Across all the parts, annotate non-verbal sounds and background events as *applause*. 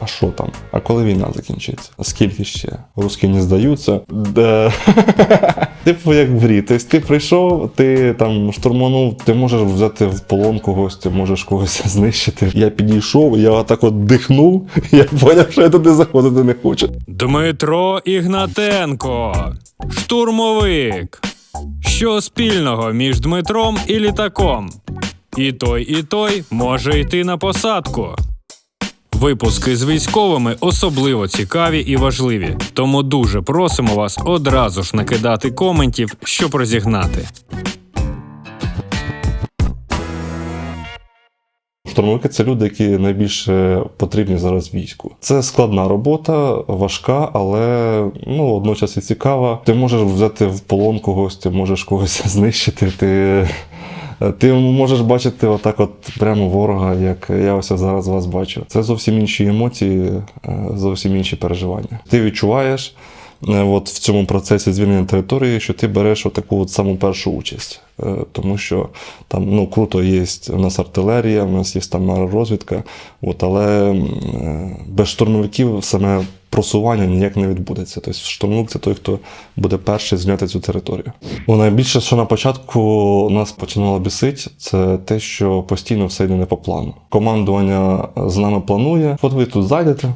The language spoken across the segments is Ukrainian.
А що там? А коли війна закінчиться? А скільки ще? Русські не здаються. Де... *laughs* типу, як в грі. Тобто ти прийшов, ти там штурманув, ти можеш взяти в полон когось, ти можеш когось *laughs* знищити. Я підійшов, я отак от дихнув, *laughs* я зрозумів, що я туди заходити не хочу. Дмитро Ігнатенко, штурмовик. Що спільного між Дмитром і літаком? І той, і той може йти на посадку. Випуски з військовими особливо цікаві і важливі, тому дуже просимо вас одразу ж накидати коментів, щоб розігнати. Штурмовики це люди, які найбільше потрібні зараз війську. Це складна робота, важка, але ну водночас і цікава. Ти можеш взяти в полон когось, ти можеш когось *laughs* знищити. Ти, ти можеш бачити отак, от прямо ворога, як я ось зараз вас бачу. Це зовсім інші емоції, е, зовсім інші переживання. Ти відчуваєш. е, От в цьому процесі звільнення території, що ти береш таку от саму першу участь. Е, Тому що там ну круто є у нас артилерія, у нас є там аеророзвідка, от, але е, без штурмовиків саме просування ніяк не відбудеться. Тобто штурмовик це той, хто буде перший зняти цю територію. Ну, найбільше, що на початку нас починало бісить, це те, що постійно все йде не по плану. Командування з нами планує, от ви тут зайдете.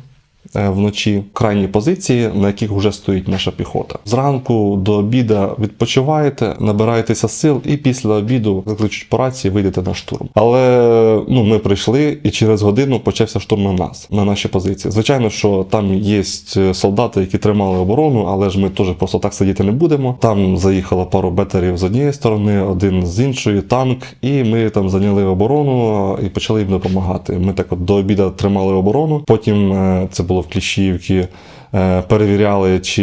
Е, Вночі крайні позиції, на яких вже стоїть наша піхота. Зранку до обіда відпочиваєте, набираєтеся сил, і після обіду закличуть по рації, вийдете на штурм. Але ну ми прийшли, і через годину почався штурм на нас, на наші позиції. Звичайно, що там є солдати, які тримали оборону, але ж ми теж просто так сидіти не будемо. Там заїхало пару бетерів з однієї сторони, один з іншої, танк, і ми там зайняли оборону і почали їм допомагати. Ми так от до обіда тримали оборону. Потім е, це було в Кліщіївці. е, Перевіряли, чи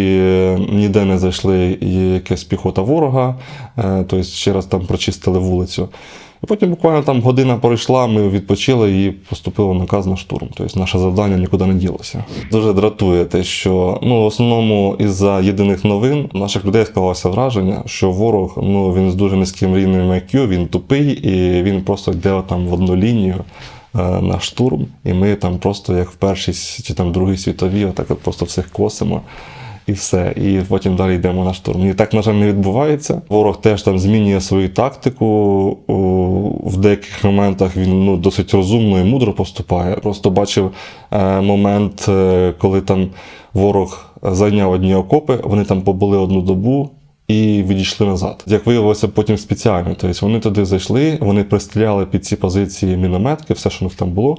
ніде не зайшли якась піхота ворога, е, тобто ще раз там прочистили вулицю. І потім буквально там година пройшла, ми відпочили і поступило наказ на штурм. Тобто наше завдання нікуди не ділося. Дуже дратує те, що ну, в основному із-за єдиних новин наших людей склалося враження, що ворог ну, він з дуже низьким рівнем IQ, він тупий і він просто йде там в одну лінію на штурм, і ми там просто як в першій чи там другій світовій, отак от просто всіх косимо. І все, і потім далі йдемо на штурм. І так, на жаль, не відбувається. Ворог теж там змінює свою тактику. В деяких моментах він ну, досить розумно і мудро поступає. Просто бачив е, момент, е, коли там ворог зайняв одні окопи, вони там побули одну добу. І відійшли назад. Як виявилося потім спеціально. Тобто вони туди зайшли, вони пристріляли під ці позиції мінометки, все, що у них там було.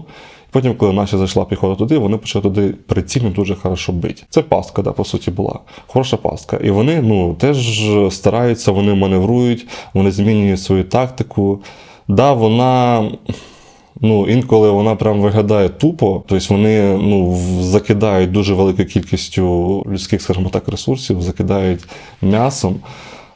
Потім, коли наша зайшла піхота туди, вони почали туди прицільно дуже хорошо бити. Це пастка, да, по суті, була. Хороша пастка. І вони ну, теж стараються, вони маневрують, вони змінюють свою тактику. Да, вона. Ну, інколи вона прям виглядає тупо, тобто вони ну, закидають дуже великою кількістю людських, скажімо так, ресурсів, закидають м'ясом.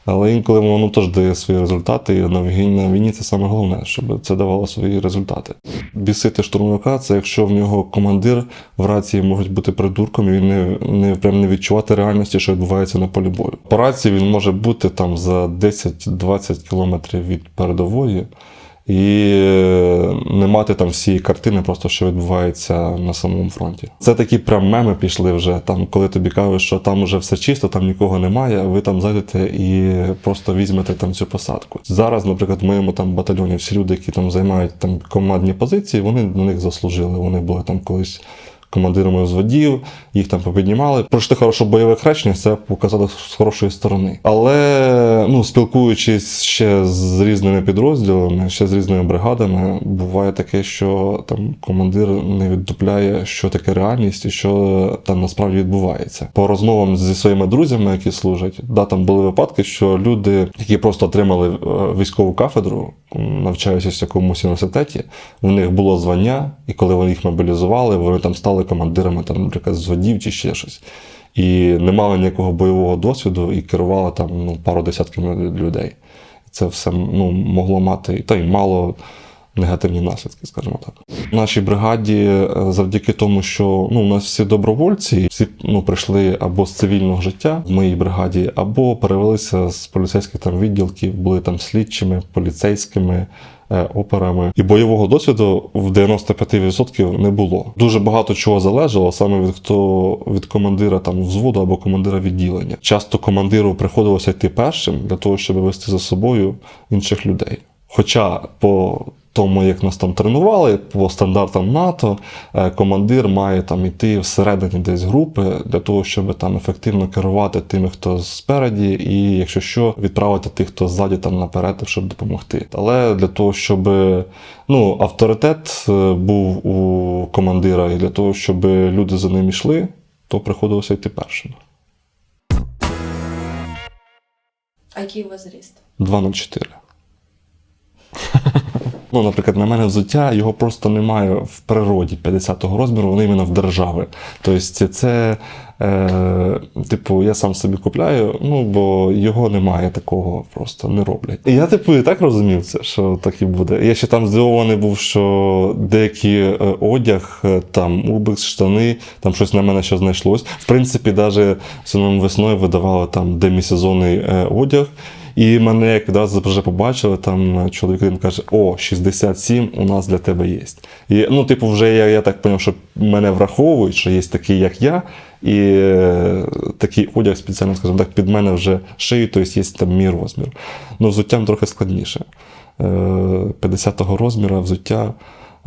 Але інколи воно теж дає свої результати, і на війні, на війні це саме головне, щоб це давало свої результати. Бісити штурмовика це якщо в нього командир в рації може бути придурком, і він не, не, прям не відчувати реальності, що відбувається на полі бою. По рації він може бути там за 10-20 кілометрів від передової і е, не мати там всієї картини, просто що відбувається на самому фронті. Це такі прям меми пішли вже. Там, коли тобі кажуть, що там уже все чисто, там нікого немає. Ви там зайдете і просто візьмете там цю посадку. Зараз, наприклад, в моєму там батальйоні всі люди, які там займають там командні позиції, вони на них заслужили. Вони були там колись. Командирами взводів, їх там попіднімали. Пройшли хороше бойове хрещення, це показало з хорошої сторони. Але ну, спілкуючись ще з різними підрозділами, ще з різними бригадами, буває таке, що там командир не віддупляє, що таке реальність і що там насправді відбувається. По розмовам зі своїми друзями, які служать, да, там були випадки, що люди, які просто отримали е, військову кафедру, м, навчаючись в якомусь університеті, в них було звання, і коли вони їх мобілізували, вони там стали командирами там, наприклад, зводів чи ще щось. І не мали ніякого бойового досвіду і керували там ну, пару десятків людей. Це все ну, могло мати та й мало негативні наслідки, скажімо так. В нашій бригаді, е, завдяки тому, що ну, у нас всі добровольці, всі ну, прийшли або з цивільного життя в моїй бригаді, або перевелися з поліцейських там відділків, були там слідчими, поліцейськими. Е, Операми і бойового досвіду в 95% не було. Дуже багато чого залежало саме від хто від командира там взводу або командира відділення. Часто командиру приходилося йти першим для того, щоб вести за собою інших людей. Хоча по тому, як нас там тренували, по стандартам НАТО, е, командир має там іти всередині десь групи для того, щоб там ефективно керувати тими, хто спереді, і якщо що, відправити тих, хто ззаді там наперед, щоб допомогти. Але для того, щоб ну, авторитет е, був у командира, і для того, щоб люди за ним йшли, то приходилося йти першим. А який у вас зріст? 2,04. *laughs* Ну, наприклад, на мене взуття його просто немає в природі 50-го розміру, вони іменно в держави. Тобто це, е, типу, я сам собі купляю, ну, бо його немає такого, просто не роблять. І я, типу, і так розумів це, що так і буде. Я ще там здивований був, що деякі е, одяг, е, там, убикс, штани, там щось на мене ще знайшлось. В принципі, навіть весною видавали там демісезонний е, одяг. І мене як відразу вже побачили, там чоловік один каже: О, 67 у нас для тебе є. І ну, типу, вже я, я так зрозумів, що мене враховують, що є такий, як я, і е, такий одяг спеціально, скажімо так, під мене вже шиють, тобто є там мій розмір. Ну, взуттям трохи складніше. Е, 50-го розміру взуття.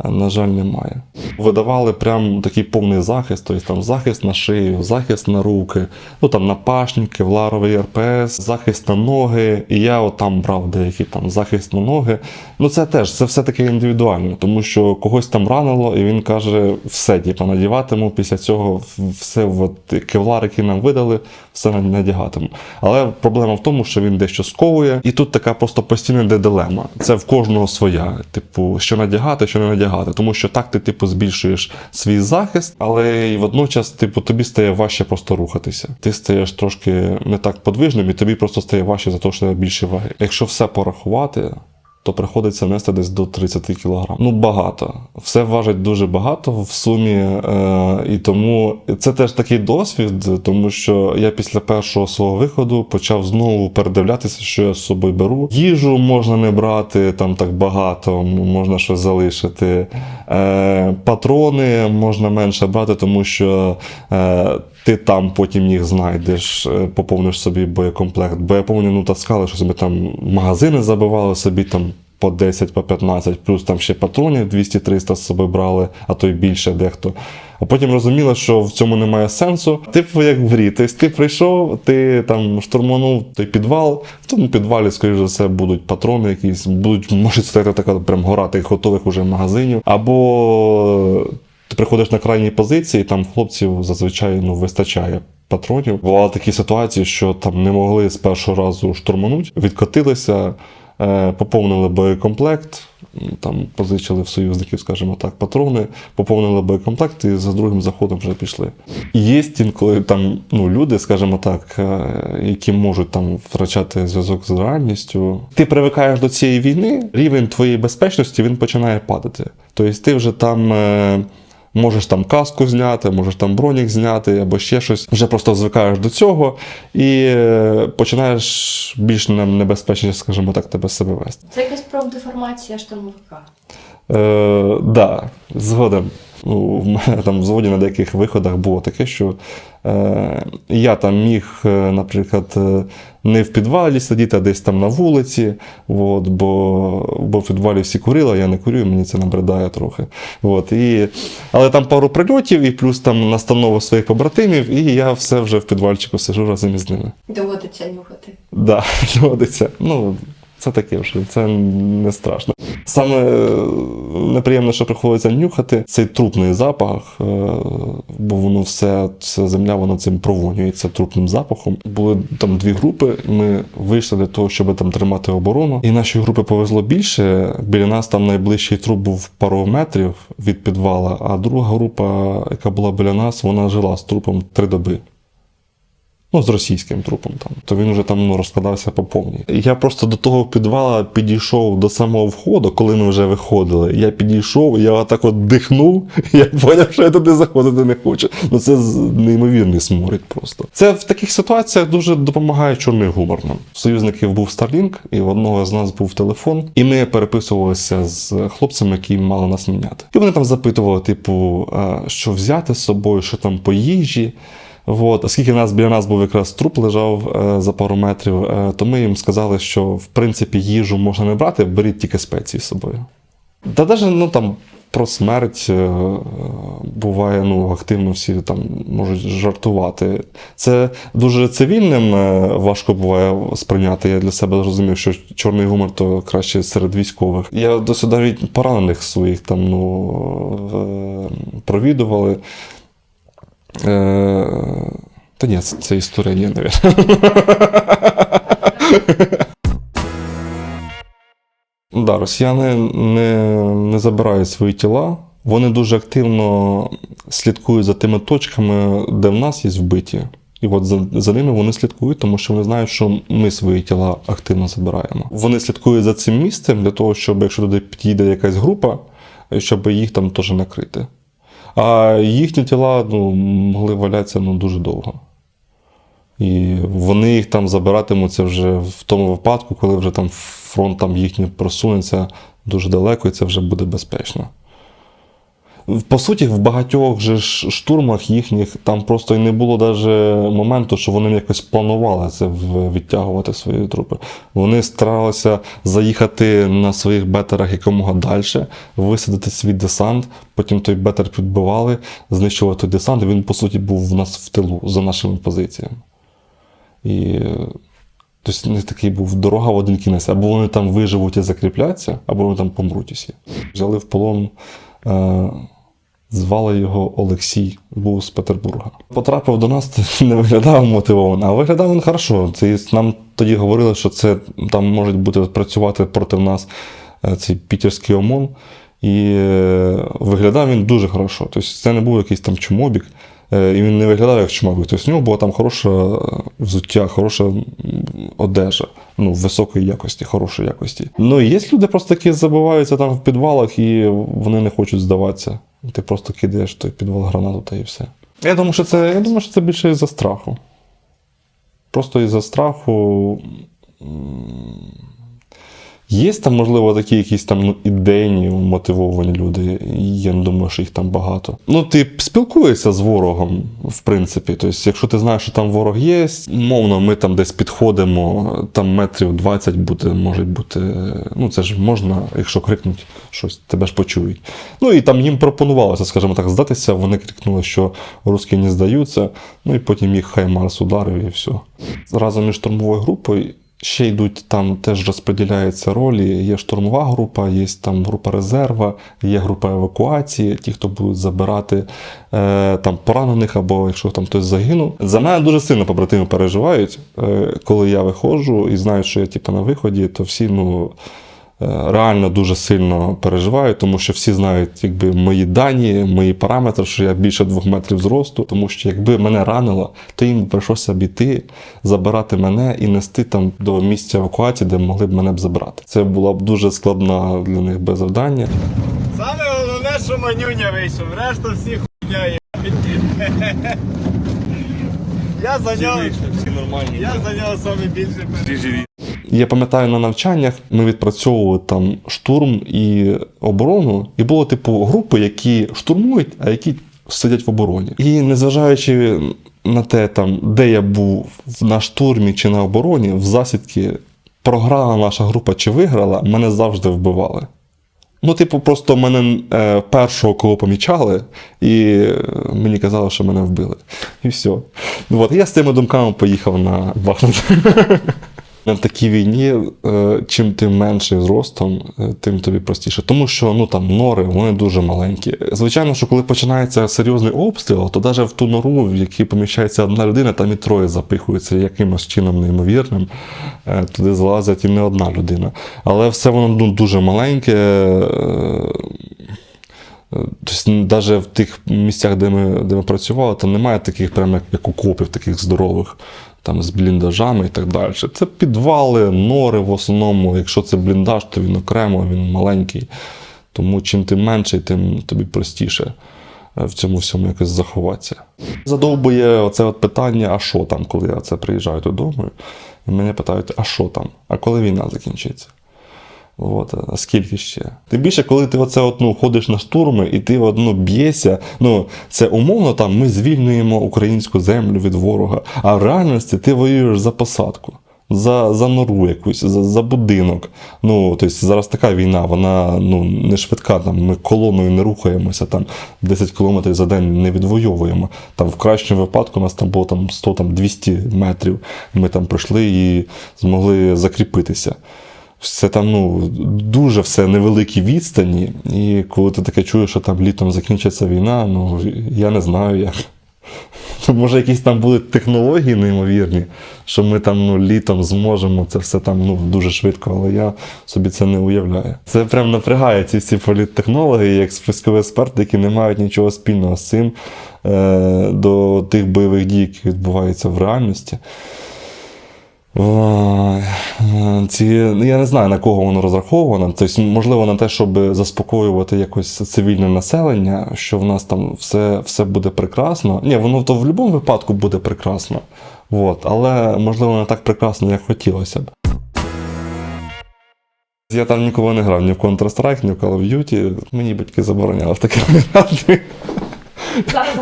На жаль, немає. Видавали прям такий повний захист, тобто там захист на шию, захист на руки, ну там на пашні, кевларовий РПС, захист на ноги. І я от там брав деякий там захист на ноги. Ну це теж це все таки індивідуально, тому що когось там ранило, і він каже, все, типу, надіватиму. Після цього все от, кевлар, який нам видали, все надягатиму. Але проблема в тому, що він дещо сковує, і тут така просто постійна дилема. Це в кожного своя. Типу, що надягати, що не надягати. Тому що так ти, типу, збільшуєш свій захист, але й водночас, типу, тобі стає важче просто рухатися. Ти стаєш трошки не так подвижним, і тобі просто стає важче за те, що більше ваги. Якщо все порахувати. То приходиться нести десь до 30 кг. Ну багато. Все важить дуже багато в сумі. Е, і тому це теж такий досвід, тому що я після першого свого виходу почав знову передивлятися, що я з собою беру. Їжу можна не брати там так багато, можна щось залишити. Е, патрони можна менше брати, тому що е, ти там потім їх знайдеш, е, поповниш собі боєкомплект. Бо я пам'ятаю, ну таскали, що собі там магазини забивали собі там. По 10, по 15, плюс там ще патронів 200-300 з собою брали, а то й більше дехто. А потім розуміли, що в цьому немає сенсу. Типу, як в грі. Тобто ти прийшов, ти там штурманув той підвал, в тому підвалі, скоріш за все, будуть патрони якісь, будуть, може стояти така прям гора тих готових уже магазинів. Або ти приходиш на крайній позиції, там хлопців зазвичай ну, вистачає. Патронів бували такі ситуації, що там не могли з першого разу штурмануть, відкотилися, е, поповнили боєкомплект, там позичили в союзників, скажімо так, патрони, поповнили боєкомплект і за другим заходом вже пішли. Є інколи там ну, люди, скажімо так, е, які можуть там втрачати зв'язок з реальністю. Ти привикаєш до цієї війни, рівень твоєї безпечності він починає падати. Тобто ти вже там. Можеш там каску зняти, можеш там бронік зняти або ще щось. Вже просто звикаєш до цього і е, починаєш більш не- небезпечніше, скажімо так, тебе себе вести. Це якась профдеформація штурмовика. Е, да, згодом. Мене там в зводі на деяких виходах було таке, що е, я там міг, е, наприклад, е, не в підвалі сидіти, а десь там на вулиці. От, бо, бо в підвалі всі курили, а я не курю, мені це набридає трохи. От, і, але там пару прильотів і плюс там настанову своїх побратимів, і я все вже в підвальчику сижу разом із ними. Доводиться нюхати. Да, *laughs* доводиться. Ну, це таке вже, це не страшно. Саме е, неприємне, що приходиться нюхати, цей трупний запах, е, бо воно все, вся земля воно цим провонюється трупним запахом. Були там дві групи. Ми вийшли для того, щоб там тримати оборону. І нашій групі повезло більше. Біля нас там найближчий труп був пару метрів від підвала, а друга група, яка була біля нас, вона жила з трупом три доби. Ну, з російським трупом там, то він вже там ну, розкладався по повній. Я просто до того підвала підійшов до самого входу, коли ми вже виходили. Я підійшов, я отак от дихнув, *laughs* я зрозумів, що я туди заходити не хочу. Ну це неймовірний сморід просто. Це в таких ситуаціях дуже допомагає чорний гумор нам. Союзників був Starlink, і в одного з нас був телефон, і ми переписувалися з хлопцями, які мали нас міняти. І вони там запитували, типу, що взяти з собою, що там по їжі. От, оскільки нас біля нас був якраз труп лежав е, за пару метрів, е, то ми їм сказали, що в принципі їжу можна не брати, беріть тільки спеції з собою. Та навіть ну, там, про смерть е, буває, ну, активно всі там можуть жартувати. Це дуже цивільним е, важко буває сприйняти. Я для себе зрозумів, що чорний гумор то краще серед військових. Я досі навіть поранених своїх там ну, е, провідували. Е, Та ні, це, історія, ні, навіть. Да, росіяни не, не забирають свої тіла. Вони дуже активно слідкують за тими точками, де в нас є вбиті. І от за, за ними вони слідкують, тому що вони знають, що ми свої тіла активно забираємо. Вони слідкують за цим місцем для того, щоб якщо туди підійде якась група, щоб їх там теж накрити. А їхні тіла ну, могли валятися ну, дуже довго. І вони їх там забиратимуться вже в тому випадку, коли вже там фронт там їхній просунеться дуже далеко, і це вже буде безпечно. По суті, в багатьох же штурмах їхніх там просто і не було навіть моменту, що вони якось планували це відтягувати свої трупи. Вони старалися заїхати на своїх бетерах якомога далі, висадити свій десант, потім той бетер підбивали, знищували той десант, і він, по суті, був в нас в тилу за нашими позиціями. І тобто не такий був дорога в один кінець. Або вони там виживуть і закріпляться, або вони там помруть усі. Взяли в полон. Е- Звали його Олексій, був з Петербурга. Потрапив до нас, не виглядав мотивовано, а виглядав він хорошо. Це нам тоді говорили, що це там може бути працювати проти нас е, цей пітерський ОМОН. І е, виглядав він дуже хорошо. Тобто це не був якийсь там чумобік, е, і він не виглядав як чумобік. Тобто в нього була там хороша е, взуття, хороша одежа, ну, високої якості, хорошої якості. Ну і є люди просто, які забиваються там в підвалах і вони не хочуть здаватися. Ти просто кидаєш той підвал гранату та і все. Я думаю, що це, я думаю, що це більше із-за страху. Просто із-за страху. Є там, можливо, такі якісь там ну, ідейні, мотивовані люди. Я не думаю, що їх там багато. Ну, ти спілкуєшся з ворогом, в принципі. Тобто, якщо ти знаєш, що там ворог є, мовно, ми там десь підходимо, там метрів 20 буде, може бути. Ну, це ж можна, якщо крикнуть щось, тебе ж почують. Ну і там їм пропонувалося, скажімо так, здатися. Вони крикнули, що русські не здаються, ну і потім їх Хаймарс ударив і все. Разом із штурмовою групою. Ще йдуть там теж розподіляються ролі. Є штурмова група, є там група резерва, є група евакуації, ті, хто будуть забирати е, там поранених або якщо там хтось загинув. За мене дуже сильно побратими переживають. Е, коли я виходжу і знаю, що я типу, на виході, то всі ну. Е, Реально дуже сильно переживаю, тому що всі знають якби, мої дані, мої параметри, що я більше двох метрів зросту. Тому що якби мене ранило, то їм прийшлося б іти, забирати мене і нести там до місця евакуації, де могли б мене б забрати. Це була б дуже складна для них би завдання. Саме головне, що манюня вийшов, решта всі хуйня є. *laughs* Я за нього, всі нормальні. я за нього саме більше. Я пам'ятаю на навчаннях ми відпрацьовували там штурм і оборону, і було типу групи, які штурмують, а які сидять в обороні. І незважаючи на те, там, де я був на штурмі чи на обороні, в засідки програла наша група чи виграла, мене завжди вбивали. Ну, типу, просто мене е, першого кого помічали, і е, мені казали, що мене вбили. І все. От, я з цими думками поїхав на Бахмут. *laughs* На такій війні, е, чим ти менший зростом, е, тим тобі простіше. Тому що ну там нори вони дуже маленькі. Звичайно, що коли починається серйозний обстріл, то навіть в ту нору, в якій поміщається одна людина, там і троє запихуються якимось чином неймовірним. Е, Туди залазять і не одна людина. Але все воно ну, дуже маленьке. Тобто навіть в тих місцях, де ми, де ми працювали, там немає таких, прям як окопів, таких здорових, там з бліндажами і так далі. Це підвали, нори в основному. Якщо це бліндаж, то він окремо, він маленький. Тому чим ти менший, тим тобі простіше е, в цьому всьому якось заховатися. Задовбує оце от питання, а що там, коли я це приїжджаю додому, і мене питають, а що там? А коли війна закінчиться? От, а скільки ще? Тим більше, коли ти оце от, ну, ходиш на штурми і ти от, ну, б'єшся, ну, це умовно там ми звільнюємо українську землю від ворога, а в реальності ти воюєш за посадку. За, за нору якусь, за, за будинок. Ну, тобто зараз така війна, вона ну, не швидка. Там, ми колоною не рухаємося, там 10 кілометрів за день не відвоюємо. Там в кращому випадку у нас там було там 100 там, 200 метрів. Ми там пройшли і змогли закріпитися. Це там ну, дуже все невеликі відстані. І коли ти таке чуєш, що там літом закінчиться війна, ну я не знаю як. Може, якісь там будуть технології неймовірні, що ми там ну, літом зможемо це все там ну, дуже швидко, але я собі це не уявляю. Це прям напрягає ці всі політтехнологи, як військові експерти, які не мають нічого спільного з цим е, до тих бойових дій, які відбуваються в реальності. Ці, ну, я не знаю, на кого воно розраховано. Тобто, можливо, на те, щоб заспокоювати якось цивільне населення, що в нас там все, все буде прекрасно. Ні, воно то в будь-якому випадку буде прекрасно. От, але можливо не так прекрасно, як хотілося б. Я там нікого не грав ні в Counter-Strike, ні в Call of Duty. Мені батьки забороняли в таке грати.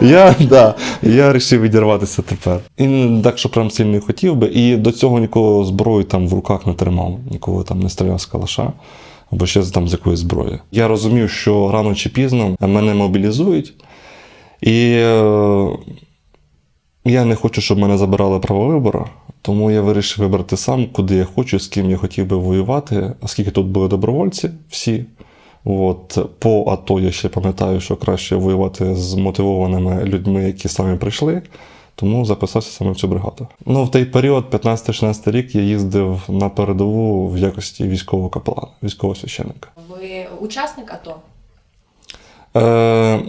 Я, да, я вирішив відірватися тепер. І не так, що прям сильно хотів би. І до цього нікого зброю там в руках не тримав, ніколи там не стріляв з калаша або ще там з якоїсь зброї. Я розумів, що рано чи пізно мене мобілізують, і е, я не хочу, щоб мене забирали право вибору. Тому я вирішив вибрати сам, куди я хочу, з ким я хотів би воювати, оскільки тут були добровольці всі. От, по АТО я ще пам'ятаю, що краще воювати з мотивованими людьми, які самі прийшли, тому записався саме в цю бригаду. Ну, в той період, 15-16 рік, я їздив на передову в якості військового капелана, військового священника. ви учасник АТО? Е,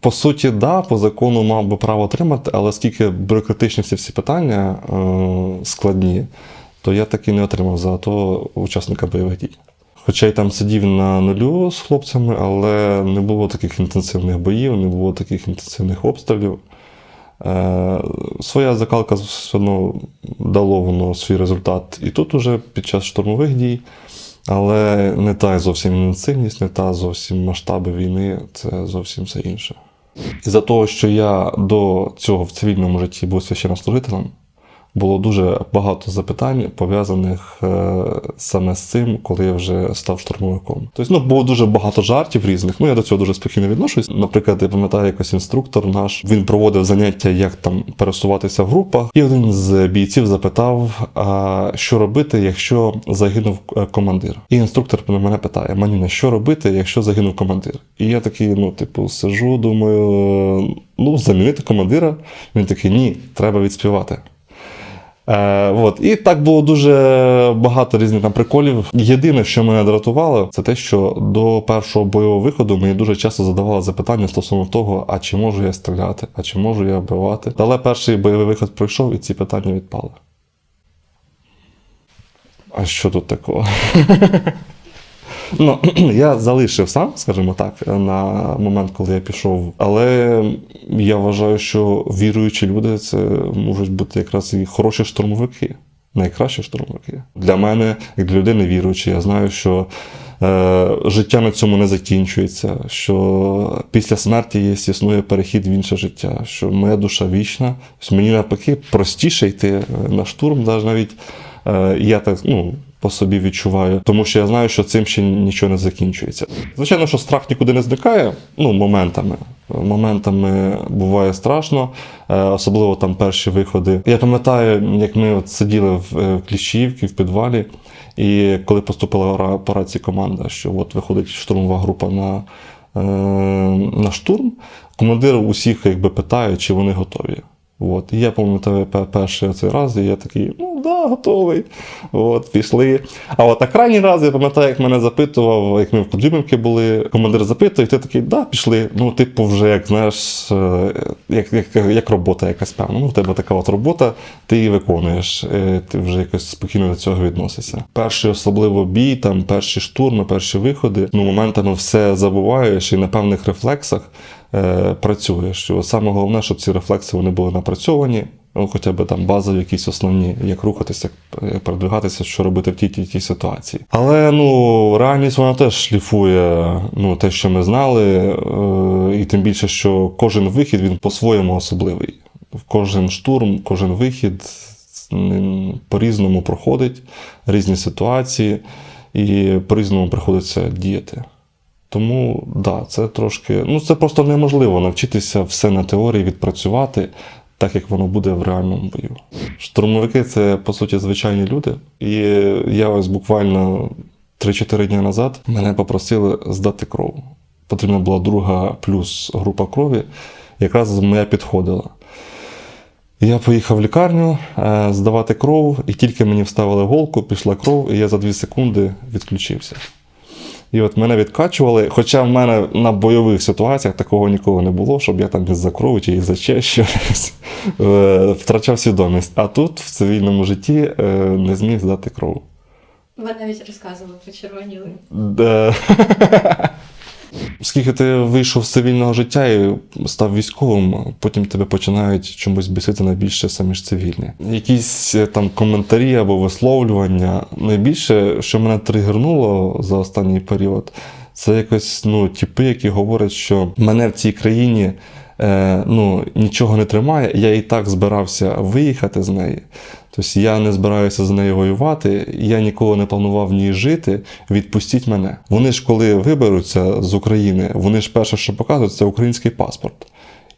по суті, да, по закону мав би право отримати, але оскільки бюрократичні всі всі питання е, складні, то я таки не отримав за АТО учасника бойових дій. Хоча й там сидів на нулю з хлопцями, але не було таких інтенсивних боїв, не було таких інтенсивних обстрілів. Е, своя закалка все одно дало воно свій результат і тут уже під час штурмових дій, але не та зовсім інтенсивність, не та зовсім масштаби війни, це зовсім все інше. Із-за того, що я до цього в цивільному житті був священнослужителем, було дуже багато запитань, пов'язаних е, саме з цим, коли я вже став штурмовиком. Тобто, ну, було дуже багато жартів різних. Ну, я до цього дуже спокійно відношусь. Наприклад, я пам'ятаю, якось інструктор наш він проводив заняття, як там пересуватися в групах, і один з бійців запитав, а що робити, якщо загинув е, командир. І інструктор мене питає: Манюня, що робити, якщо загинув командир? І я такий, ну, типу, сижу, думаю, ну, замінити командира. Він такий, ні, треба відспівати. Е, от. І так було дуже багато різних там приколів. Єдине, що мене дратувало, це те, що до першого бойового виходу мені дуже часто задавали запитання стосовно того, а чи можу я стріляти, а чи можу я вбивати. Але перший бойовий виход пройшов і ці питання відпали. А що тут такого? Ну, *clears throat* я залишив сам, скажімо так, на момент, коли я пішов. Але я вважаю, що віруючі люди це можуть бути якраз і хороші штурмовики, найкращі штурмовики. Для мене, як для людини віруючої, я знаю, що е, життя на цьому не закінчується, що після смерті є існує перехід в інше життя, що моя душа вічна. Мені навпаки простіше йти на штурм, навіть навіть е, я так, ну по собі відчуваю, тому що я знаю, що цим ще нічого не закінчується. Звичайно, що страх нікуди не зникає, ну, моментами. Моментами буває страшно, е, особливо там перші виходи. Я пам'ятаю, як ми от сиділи в е, Кліщіївці, в підвалі, і коли поступила ра- по рації команда, що от виходить штурмова група на, е, на штурм, командир усіх якби питає, чи вони готові. От. І я пам'ятаю перший цей раз, і я такий, ну да, готовий. От, пішли. А от на крайній раз я пам'ятаю, як мене запитував, як ми в Коджибівці були, командир запитує, і ти такий, да, пішли. Ну, типу, вже як знаєш, е, як, як, як робота якась певна. Ну, в тебе така от робота, ти її виконуєш, е, ти вже якось спокійно до цього відносишся. Перший особливо бій, там перші штурми, перші виходи, ну моментами все забуваєш і на певних рефлексах е, працюєш. Що Саме головне, щоб ці рефлекси вони були напрацьовані. Ну, хоча б там базові якісь основні, як рухатися, як, як передвигатися, що робити в тій тій, тій ситуації. Але ну реальність вона теж шліфує ну, те, що ми знали, е, і тим більше, що кожен вихід він по-своєму особливий. Кожен штурм, кожен вихід по-різному проходить, різні ситуації, і по-різному приходиться діяти. Тому да, це трошки. Ну, це просто неможливо навчитися все на теорії відпрацювати, так як воно буде в реальному бою. Штурмовики це по суті звичайні люди. І я ось буквально 3-4 дні назад мене попросили здати кров. Потрібна була друга плюс група крові, якраз моя підходила. Я поїхав в лікарню е, здавати кров, і тільки мені вставили голку, пішла кров, і я за 2 секунди відключився. І от мене відкачували, хоча в мене на бойових ситуаціях такого ніколи не було, щоб я там із-за крові чи із-за ще щось е, втрачав свідомість. А тут в цивільному житті е, не зміг здати кров. Ви навіть розказували, почервоніли. Де... *laughs* Оскільки ти вийшов з цивільного життя і став військовим, потім тебе починають чомусь бісити найбільше самі ж цивільні. Якісь е, там коментарі або висловлювання. Найбільше, що мене тригернуло за останній період, це якось ну, типи, які говорять, що мене в цій країні е, ну, нічого не тримає, я і так збирався виїхати з неї. Тобто я не збираюся з нею воювати, я ніколи не планував в ній жити. Відпустіть мене. Вони ж, коли виберуться з України, вони ж перше, що показують, це український паспорт.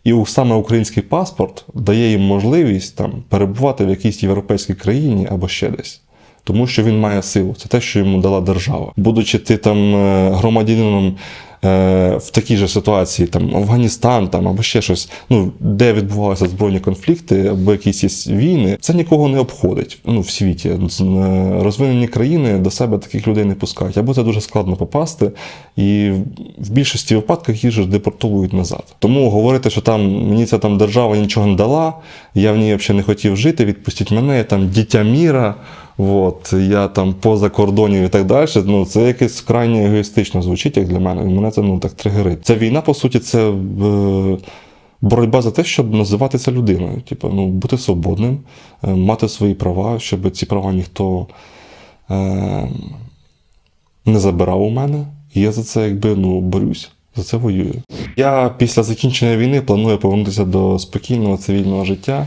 І саме український паспорт дає їм можливість там перебувати в якійсь європейській країні або ще десь. Тому що він має силу. Це те, що йому дала держава. Будучи ти там е, громадянином в такій же ситуації, там Афганістан там, або ще щось, ну, де відбувалися збройні конфлікти або якісь війни, це нікого не обходить ну, в світі. Е, Розвинені країни до себе таких людей не пускають. Або це дуже складно попасти, і в більшості випадків їх же депортовують назад. Тому говорити, що там мені ця там держава нічого не дала, я в ній взагалі не хотів жити, відпустіть мене, я там дитя міра. От, я там поза кордонів і так далі. Ну, це якесь крайне егоїстично звучить, як для мене. І мене це ну, так тригерить. Ця війна, по суті, це е, боротьба за те, щоб називатися людиною. Типу, ну, бути свободним, е, мати свої права, щоб ці права ніхто е, не забирав у мене. І я за це якби ну, борюсь, за це воюю. Я після закінчення війни планую повернутися до спокійного цивільного життя.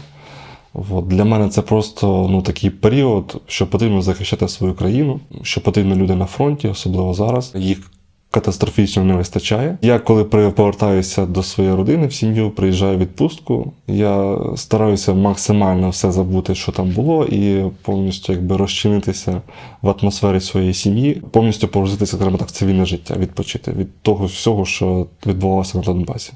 От, для мене це просто ну, такий період, що потрібно захищати свою країну, що потрібно люди на фронті, особливо зараз. Їх катастрофічно не вистачає. Я коли повертаюся до своєї родини в сім'ю, приїжджаю в відпустку. Я стараюся максимально все забути, що там було, і повністю якби розчинитися в атмосфері своєї сім'ї, повністю погрузитися, скажімо так, цивільне життя, відпочити від того всього, що відбувалося на Донбасі.